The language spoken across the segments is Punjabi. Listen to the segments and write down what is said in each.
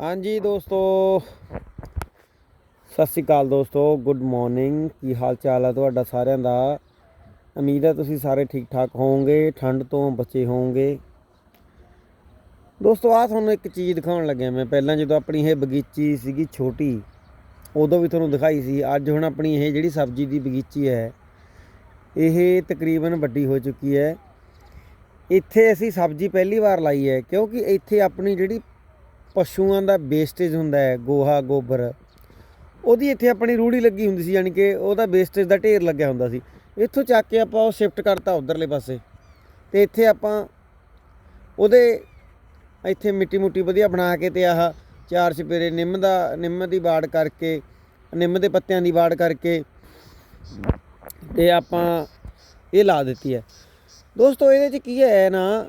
ਹਾਂਜੀ ਦੋਸਤੋ, ਸਤਿ ਸ਼੍ਰੀ ਅਕਾਲ ਦੋਸਤੋ ਗੁੱਡ ਮਾਰਨਿੰਗ ਕੀ ਹਾਲ ਚਾਲ ਹੈ ਤੁਹਾਡਾ ਸਾਰਿਆਂ ਦਾ? ਉਮੀਦ ਹੈ ਤੁਸੀਂ ਸਾਰੇ ਠੀਕ ਠਾਕ ਹੋਵੋਗੇ, ਠੰਡ ਤੋਂ ਬਚੇ ਹੋਵੋਗੇ। ਦੋਸਤੋ ਆ ਤੁਹਾਨੂੰ ਇੱਕ ਚੀਜ਼ ਦਿਖਾਉਣ ਲੱਗਿਆ ਮੈਂ। ਪਹਿਲਾਂ ਜਦੋਂ ਆਪਣੀ ਇਹ ਬਗੀਚੀ ਸੀਗੀ ਛੋਟੀ, ਉਦੋਂ ਵੀ ਤੁਹਾਨੂੰ ਦਿਖਾਈ ਸੀ। ਅੱਜ ਹੁਣ ਆਪਣੀ ਇਹ ਜਿਹੜੀ ਸਬਜ਼ੀ ਦੀ ਬਗੀਚੀ ਹੈ, ਇਹ ਤਕਰੀਬਨ ਵੱਡੀ ਹੋ ਚੁੱਕੀ ਹੈ। ਇੱਥੇ ਅਸੀਂ ਸਬਜ਼ੀ ਪਹਿਲੀ ਵਾਰ ਲਾਈ ਹੈ, ਕਿਉਂਕਿ ਇੱਥੇ ਆਪਣੀ ਜਿਹੜੀ ਪਸ਼ੂਆਂ ਦਾ ਵੇਸਟੇਜ ਹੁੰਦਾ ਹੈ, ਗੋਹਾ, ਗੋਬਰ। ਉਹਦੀ ਇੱਥੇ ਆਪਣੀ ਰੂੜੀ ਲੱਗੀ ਹੁੰਦੀ ਸੀ, ਯਾਨੀ ਕਿ ਉਹਦਾ ਵੇਸਟੇਜ ਦਾ ਢੇਰ ਲੱਗਿਆ ਹੁੰਦਾ ਸੀ। ਇੱਥੋਂ ਚੱਕ ਕੇ ਆਪਾਂ ਉਹ ਸ਼ਿਫਟ ਕਰਤਾ ਉਧਰਲੇ ਪਾਸੇ। ਤੇ ਇੱਥੇ ਆਪਾਂ ਉਹਦੇ ਇੱਥੇ ਮਿੱਟੀ ਮੁੱਟੀ ਵਧੀਆ ਬਣਾ ਕੇ ਤੇ ਆਹ ਚਾਰ ਚਪੇਰੇ ਨਿੰਮ ਦਾ, ਨਿੰਮ ਦੀ ਬਾੜ ਕਰਕੇ, ਨਿੰਮ ਦੇ ਪੱਤਿਆਂ ਦੀ ਬਾੜ ਕਰਕੇ ਤੇ ਆਪਾਂ ਇਹ ਲਾ ਦਿੱਤੀ ਹੈ। ਦੋਸਤੋ, ਇਹਦੇ ਚ ਕੀ ਹੈ ਨਾ,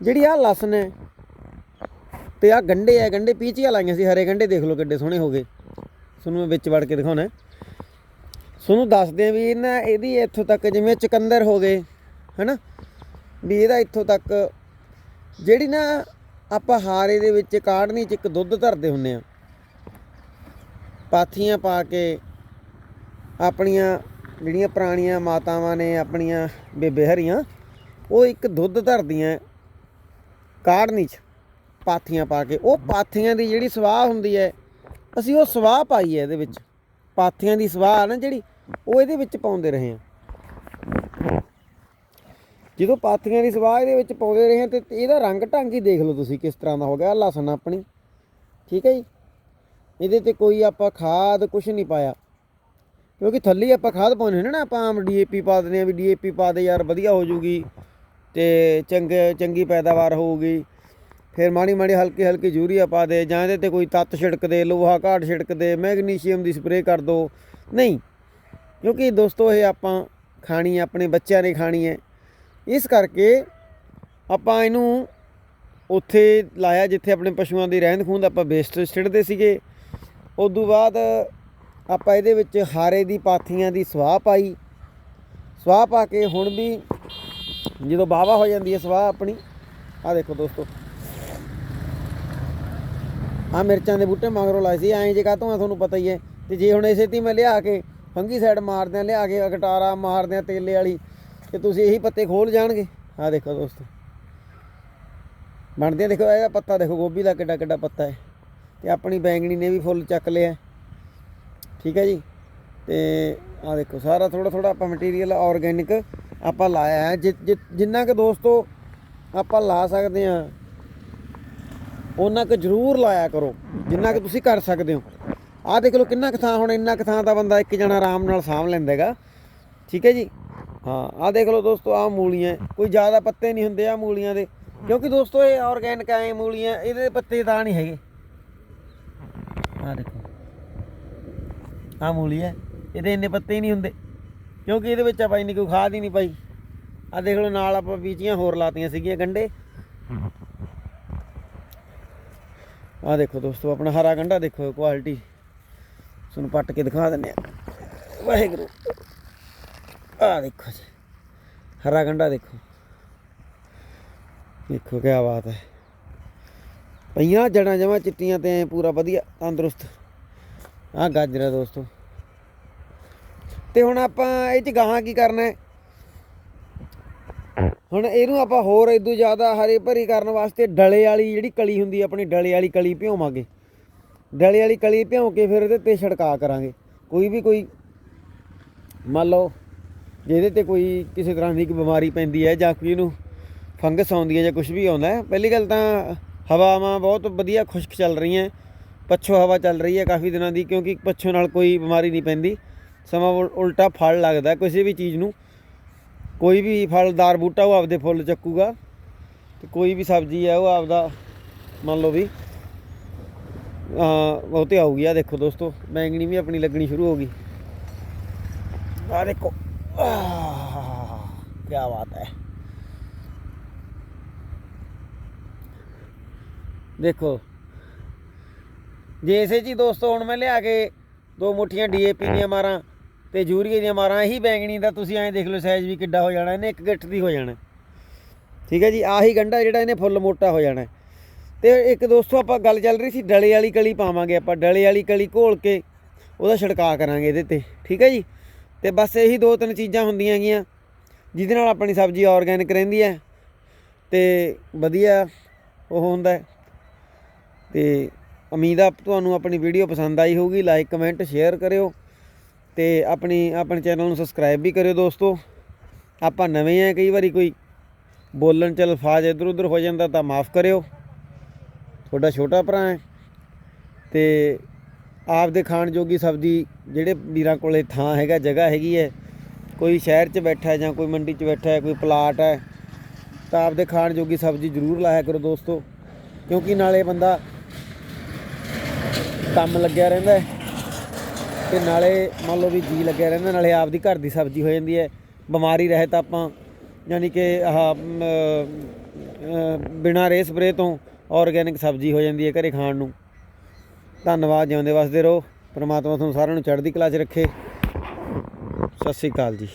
ਜਿਹੜੀ ਆ ਲਸਣ ਹੈ ਤੇ ਆ ਗੰਡੇ ਆ ਗੰਡੇ ਪੀਚੀਆਂ ਲਾਈਆਂ ਸੀ, ਹਰੇ ਗੰਡੇ ਦੇਖ ਲਓ ਕਿੱਡੇ ਸੋਹਣੇ ਹੋ ਗਏ। ਤੁਹਾਨੂੰ ਮੈਂ ਵਿੱਚ ਵੜ ਕੇ ਦਿਖਾਉਣਾ। ਤੁਹਾਨੂੰ ਦੱਸਦੇ ਆ ਵੀ ਇਹਨਾਂ, ਇਹਦੀ ਇੱਥੋਂ ਤੱਕ ਜਿਵੇਂ ਚਕੰਦਰ ਹੋ ਗਏ, ਹਨਾ? ਵੀ ਇਹਦਾ ਇੱਥੋਂ ਤੱਕ ਜਿਹੜੀ ਨਾ ਆਪਾਂ ਹਾਰੇ ਦੇ ਵਿੱਚ ਕਾੜਨੀ ਚ ਇੱਕ ਦੁੱਧ ਧਰਦੇ ਹੁੰਨੇ ਆ ਪਾਥੀਆਂ ਪਾ ਕੇ ਆਪਣੀਆਂ ਜਿਹੜੀਆਂ ਪੁਰਾਣੀਆਂ ਮਾਤਾਵਾਂ ਨੇ ਆਪਣੀਆਂ ਬੇਬੇ ਹਰੀਆਂ, ਉਹ ਇੱਕ ਦੁੱਧ ਧਰਦੀਆਂ ਕਾੜਨੀ ਚ। ਪਾਥੀਆਂ ਪਾ ਕੇ, ਉਹ ਪਾਥੀਆਂ ਦੀ ਜਿਹੜੀ ਸਵਾਹ ਹੁੰਦੀ ਹੈ, ਅਸੀਂ ਉਹ ਸਵਾਹ ਪਾਈ ਹੈ ਇਹਦੇ ਵਿੱਚ। ਪਾਥੀਆਂ ਦੀ ਸਵਾਹ ਨਾ ਜਿਹੜੀ, ਉਹ ਇਹਦੇ ਵਿੱਚ ਪਾਉਂਦੇ ਰਹੇ ਹਾਂ। ਜਦੋਂ ਪਾਥੀਆਂ ਦੀ ਸਵਾਹ ਇਹਦੇ ਵਿੱਚ ਪਾਉਂਦੇ ਰਹੇ ਹਾਂ ਤੇ ਇਹਦਾ ਰੰਗ ਢੰਗ ਹੀ ਦੇਖ ਲਓ ਤੁਸੀਂ ਕਿਸ ਤਰ੍ਹਾਂ ਦਾ ਹੋ ਗਿਆ, ਆਹ ਲਸਣ ਆਪਣੀ, ਠੀਕ ਹੈ ਜੀ? ਇਹਦੇ ਤੇ ਕੋਈ ਆਪਾਂ ਖਾਦ ਕੁਝ ਨਹੀਂ ਪਾਇਆ। ਕਿਉਂਕਿ ਥੱਲੇ ਆਪਾਂ ਖਾਦ ਪਾਉਂਦੇ ਨੇ ਨਾ, ਆਪਾਂ ਆਮ ਡੀਏਪੀ ਪਾ ਦਿੰਦੇ ਆ ਵੀ ਡੀਏਪੀ ਪਾ ਦੇ ਯਾਰ, ਵਧੀਆ ਹੋ ਜੂਗੀ ਤੇ ਚੰਗੇ, ਚੰਗੀ ਪੈਦਾਵਾਰ ਹੋਊਗੀ। ਫਿਰ ਮਾੜੀ ਮਾੜੀ ਹਲਕੀ ਹਲਕੀ ਯੂਰੀਆ ਪਾ ਦੇ ਜਾਂ ਇਹਦੇ ਤੇ ਕੋਈ ਤੱਤ ਛਿੜਕ ਦੇ, ਲੋਹਾ ਘਾਟ ਛਿੜਕ ਦੇ, ਮੈਗਨੀਸ਼ੀਅਮ ਦੀ ਸਪਰੇਅ ਕਰ ਦੋ। ਨਹੀਂ, ਕਿਉਂਕਿ ਦੋਸਤੋ ਇਹ ਆਪਾਂ ਖਾਣੀ ਹੈ ਆਪਣੇ ਬੱਚਿਆਂ ਨੇ ਖਾਣੀ ਹੈ ਇਸ ਕਰਕੇ ਆਪਾਂ ਇਹਨੂੰ ਉੱਥੇ ਲਾਇਆ ਜਿੱਥੇ ਆਪਣੇ ਪਸ਼ੂਆਂ ਦੀ ਰਹਿੰਦ ਖੂੰਹਦ ਆਪਾਂ ਵੇਸਟ ਛਿੜਦੇ ਸੀਗੇ। ਉਦੋਂ ਬਾਅਦ ਆਪਾਂ ਇਹਦੇ ਵਿੱਚ ਹਾਰੇ ਦੀ ਪਾਥੀਆਂ ਦੀ ਸਵਾਹ ਪਾਈ। ਸਵਾਹ ਪਾ ਕੇ ਹੁਣ ਵੀ ਜਦੋਂ ਬਾਵਾ ਹੋ ਜਾਂਦੀ ਹੈ ਸਵਾਹ ਆਪਣੀ। ਆ ਦੇਖੋ ਦੋਸਤੋ। ਆ ਮਿਰਚਾਂ ਦੇ ਬੂਟੇ ਮਗਰੋਂ ਲਾਏ ਸੀ, ਐਂ ਜੇ ਕਾਤੋਂ ਆ ਤੁਹਾਨੂੰ ਪਤਾ ਹੀ ਹੈ। ਤੇ ਜੇ ਹੁਣ ਇਸੇ ਤੀ ਮੈਂ ਲਿਆ ਕੇ ਫੰਗੀ ਸਾਈਡ ਮਾਰਦੇ ਆ ਲਿਆ ਕੇ ਅਗਟਾਰਾ ਮਾਰਦੇ ਆ ਤੇਲੇ ਵਾਲੀ, ਤੇ ਤੁਸੀਂ ਇਹੀ ਪੱਤੇ ਖੋਲ ਜਾਣਗੇ। ਆ ਦੇਖੋ ਦੋਸਤੋ। ਬਣਦੇ ਆ, ਦੇਖੋ ਇਹਦਾ ਪੱਤਾ ਦੇਖੋ, ਗੋਭੀ ਦਾ ਕਿੱਡਾ ਕਿੱਡਾ ਪੱਤਾ ਹੈ। ਤੇ ਆਪਣੀ ਬੈਂਗਣੀ ਨੇ ਵੀ ਫੁੱਲ ਚੱਕ ਲਿਆ। ਠੀਕ ਹੈ ਜੀ? ਤੇ ਆ ਦੇਖੋ, ਸਾਰਾ ਥੋੜਾ ਥੋੜਾ ਆਪਾਂ ਮਟੀਰੀਅਲ ਆਰਗੈਨਿਕ ਆਪਾਂ ਲਾਇਆ ਹੈ। ਜਿ- ਜਿ- ਜਿੰਨਾ ਕਿ ਦੋਸਤੋ ਆਪਾਂ ਲਾ ਸਕਦੇ ਆ ਉਹਨਾਂ ਕੁ ਜ਼ਰੂਰ ਲਾਇਆ ਕਰੋ, ਜਿੰਨਾ ਕਿ ਤੁਸੀਂ ਕਰ ਸਕਦੇ ਹੋ। ਆਹ ਦੇਖ ਲਓ ਕਿੰਨਾ ਕੁ ਥਾਂ ਹੁਣ, ਇੰਨਾ ਕੁ ਥਾਂ ਦਾ ਬੰਦਾ ਇੱਕ ਜਣਾ ਆਰਾਮ ਨਾਲ ਸਾਂਭ ਲੈਂਦਾ ਹੈਗਾ। ਠੀਕ ਹੈ ਜੀ? ਹਾਂ, ਆਹ ਦੇਖ ਲਓ ਦੋਸਤੋ, ਆਹ ਮੂਲੀਆਂ, ਕੋਈ ਜ਼ਿਆਦਾ ਪੱਤੇ ਨਹੀਂ ਹੁੰਦੇ ਆ ਮੂਲੀਆਂ ਦੇ। ਕਿਉਂਕਿ ਦੋਸਤੋ, ਇਹ ਆਰਗੈਨਿਕ ਐ ਮੂਲੀਆਂ, ਇਹਦੇ ਪੱਤੇ ਤਾਂ ਨਹੀਂ ਹੈਗੇ। ਆਹ ਦੇਖੋ। ਆਹ ਮੂਲੀ ਹੈ, ਇਹਦੇ ਇੰਨੇ ਪੱਤੇ ਹੀ ਨਹੀਂ ਹੁੰਦੇ। ਕਿਉਂਕਿ ਇਹਦੇ ਵਿੱਚ ਆਪਾਂ ਇੰਨੀ ਕੋਈ ਖਾਦ ਹੀ ਨਹੀਂ ਪਾਈ। ਆਹ ਦੇਖ ਲਓ, ਨਾਲ ਆਪਾਂ ਬੀਜੀਆਂ ਹੋਰ ਲਾਤੀਆਂ ਸੀਗੀਆਂ ਗੰਡੇ। ਆਹ ਦੇਖੋ ਦੋਸਤੋ, ਆਪਣਾ ਹਰਾ ਗੰਡਾ ਦੇਖੋ ਕੁਆਲਿਟੀ ਤੁਹਾਨੂੰ ਪੱਟ ਕੇ ਦਿਖਾ ਦਿੰਨੇ ਆ ਵਾਹਿਗੁਰੂ। ਆਹ ਦੇਖੋ ਜੀ, ਹਰਾ ਗੰਡਾ ਦੇਖੋ। ਦੇਖੋ ਕੀ ਬਾਤ ਹੈ। ਪਈਆਂ ਜੜਾਂ ਜਮਾ ਚਿੱਟੀਆਂ ਤੇ ਪੂਰਾ ਵਧੀਆ, ਤੰਦਰੁਸਤ। ਆਹ ਗਾਜਰਾ ਦੋਸਤੋ। ਤੇ ਹੁਣ ਆਪਾਂ ਇਹ ਚ ਗਾਹਾਂ ਕੀ ਕਰਨਾ ਹੈ? ਹੁਣ ਇਹਨੂੰ ਆਪਾਂ ਹੋਰ ਇਦੋਂ ਜ਼ਿਆਦਾ ਹਰੇ ਭਰੀ ਕਰਨ ਵਾਸਤੇ ਡਲੇ ਵਾਲੀ ਜਿਹੜੀ ਕਲੀ ਹੁੰਦੀ ਆਪਣੀ ਡਲੇ ਵਾਲੀ ਕਲੀ ਭਿਓਵਾਂਗੇ ਡਲੇ ਵਾਲੀ ਕਲੀ ਭਿਉਂ ਕੇ ਫਿਰ ਇਹਦੇ ਤੇ ਛਿੜਕਾ ਕਰਾਂਗੇ। ਕੋਈ ਵੀ ਕੋਈ, ਮੰਨ ਲਓ, ਜਿਹਦੇ ਤੇ ਕੋਈ ਕਿਸੇ ਤਰ੍ਹਾਂ ਦੀ ਕੋਈ ਬਿਮਾਰੀ ਪੈਂਦੀ ਹੈ ਜਾਂ ਕੋਈ ਇਹਨੂੰ ਫੰਗਸ ਆਉਂਦੀ ਹੈ ਜਾਂ ਕੁਝ ਵੀ ਆਉਂਦਾ ਹੈ, ਪਹਿਲੀ ਗੱਲ ਤਾਂ ਹਵਾਵਾਂ ਬਹੁਤ ਵਧੀਆ ਖੁਸ਼ਕ ਚੱਲ ਰਹੀਆਂ ਪੱਛੋ ਹਵਾ ਚੱਲ ਰਹੀ ਹੈ ਕਾਫੀ ਦਿਨਾਂ ਦੀ, ਕਿਉਂਕਿ ਪੱਛੋ ਨਾਲ ਕੋਈ ਬਿਮਾਰੀ ਨਹੀਂ ਪੈਂਦੀ। ਸਮਾਂ ਉਲ- ਉਲਟਾ ਫਲ ਲੱਗਦਾ ਕਿਸੇ ਵੀ ਚੀਜ਼ ਨੂੰ। ਕੋਈ ਵੀ ਫਲਦਾਰ ਬੂਟਾ ਉਹ ਆਪਦੇ ਫੁੱਲ ਚੱਕੂਗਾ ਤੇ ਕੋਈ ਵੀ ਸਬਜ਼ੀ ਹੈ ਉਹ ਆਪਦਾ, ਮੰਨ ਲਓ ਵੀ ਆ ਉਹ ਤੇ ਆਊਗੀ ਆ ਦੇਖੋ ਦੋਸਤੋ, ਬੈਂਗਣੀ ਵੀ ਆਪਣੀ ਲੱਗਣੀ ਸ਼ੁਰੂ ਹੋ ਗਈ। ਆ ਦੇਖੋ ਕੀ ਬਾਤ ਹੈ। ਦੇਖੋ, ਜੇ ਇਸੇ ਜੀ ਦੋਸਤੋ ਹੁਣ ਮੈਂ ਲਿਆ ਕੇ ਦੋ ਮੁੱਠੀਆਂ ਡੀਏਪੀ ਦੀਆਂ ਮਾਰਾਂ ਤੇ ਯੂਰੀਏ ਦੀਆਂ ਮਾਰਾਂ ਇਹੀ ਬੈਂਗਣੀ ਦਾ ਤੁਸੀਂ ਐਂ ਦੇਖ ਲਓ ਸਾਈਜ਼ ਵੀ ਕਿੱਡਾ ਹੋ ਜਾਣਾ, ਇਹਨੇ ਇੱਕ ਗਿੱਠ ਦੀ ਹੋ ਜਾਣਾ। ਠੀਕ ਹੈ ਜੀ, ਆਹੀ ਗੰਡਾ ਜਿਹੜਾ ਇਹਨੇ ਫੁੱਲ ਮੋਟਾ ਹੋ ਜਾਣਾ। ਤੇ ਇੱਕ ਦੋਸਤੋ ਆਪਾਂ ਗੱਲ ਚੱਲ ਰਹੀ ਸੀ, ਡਲੇ ਵਾਲੀ ਕਲੀ ਪਾਵਾਂਗੇ ਆਪਾਂ, ਡਲੇ ਵਾਲੀ ਕਲੀ ਘੋਲ ਕੇ ਉਹਦਾ ਛਿੜਕਾਅ ਕਰਾਂਗੇ ਇਹਦੇ ਤੇ, ਠੀਕ ਹੈ ਜੀ? ਤੇ ਬਸ ਇਹੀ ਦੋ ਤਿੰਨ ਚੀਜ਼ਾਂ ਹੁੰਦੀਆਂ ਹੈਗੀਆਂ, ਜਿਹਦੇ ਨਾਲ ਆਪਣੀ ਸਬਜ਼ੀ ਆਰਗੈਨਿਕ ਰਹਿੰਦੀ ਹੈ ਤੇ ਵਧੀਆ ਉਹ ਹੁੰਦਾ ਹੈ। ਤੇ ਉਮੀਦ ਆ ਤੁਹਾਨੂੰ ਆਪਣੀ ਵੀਡੀਓ ਪਸੰਦ ਆਈ ਹੋਊਗੀ ਲਾਈਕ ਕਮੈਂਟ ਸ਼ੇਅਰ ਕਰਿਓ। ਤੇ ਆਪਣੀ, ਆਪਣੇ ਚੈਨਲ ਨੂੰ ਸਬਸਕ੍ਰਾਈਬ ਵੀ ਕਰਿਓ ਦੋਸਤੋ। ਆਪਾਂ ਨਵੇਂ ਆ, ਕਈ ਵਾਰੀ ਕੋਈ ਬੋਲਣ ਚ ਅਲਫਾਜ਼ ਇਧਰ ਉਧਰ ਹੋ ਜਾਂਦਾ ਤਾਂ ਮਾਫ ਕਰਿਓ। ਤੁਹਾਡਾ ਛੋਟਾ ਭਰਾ ਹੈ ਤੇ ਆਪਦੇ ਖਾਣ ਜੋਗੀ ਸਬਜ਼ੀ ਜਿਹੜੇ ਵੀਰਾਂ ਕੋਲੇ ਥਾਂ ਹੈਗਾ, ਜਗ੍ਹਾ ਹੈਗੀ ਹੈ, ਕੋਈ ਸ਼ਹਿਰ 'ਚ ਬੈਠਾ ਹੈ ਜਾਂ ਕੋਈ ਮੰਡੀ 'ਚ ਬੈਠਾ ਹੈ, ਕੋਈ ਪਲਾਟ ਹੈ, ਤਾਂ ਆਪਦੇ ਖਾਣ ਜੋਗੀ ਸਬਜ਼ੀ ਜ਼ਰੂਰ ਲਾਇਆ ਕਰੋ ਦੋਸਤੋ। ਕਿਉਂਕਿ ਨਾਲੇ ਬੰਦਾ ਕੰਮ ਲੱਗਿਆ ਰਹਿੰਦਾ ਹੈ। ਤੇ ਨਾਲੇ ਮੰਨ ਲਓ ਵੀ ਜੀ ਲੱਗਿਆ ਰਹਿੰਦਾ ਨਾਲੇ ਆਪਦੀ ਘਰ ਦੀ ਸਬਜ਼ੀ ਹੋ ਜਾਂਦੀ ਹੈ। ਬਿਮਾਰੀ ਰਹਿਤ ਆਪਾਂ ਯਾਨੀ ਕਿ ਆਹ ਮ, ਬਿਨਾਂ ਰੇ ਸਪਰੇ ਤੋਂ ਆਰਗੈਨਿਕ ਸਬਜ਼ੀ ਹੋ ਜਾਂਦੀ ਹੈ ਘਰੇ ਖਾਣ ਨੂੰ। ਧੰਨਵਾਦ ਜਿਉਂਦੇ ਵਸਦੇ ਰਹੋ। ਪਰਮਾਤਮਾ ਤੁਹਾਨੂੰ ਸਾਰਿਆਂ ਨੂੰ ਚੜ੍ਹਦੀ ਕਲਾ 'ਚ ਰੱਖੇ। ਸਤਿ ਸ੍ਰੀ ਅਕਾਲ ਜੀ।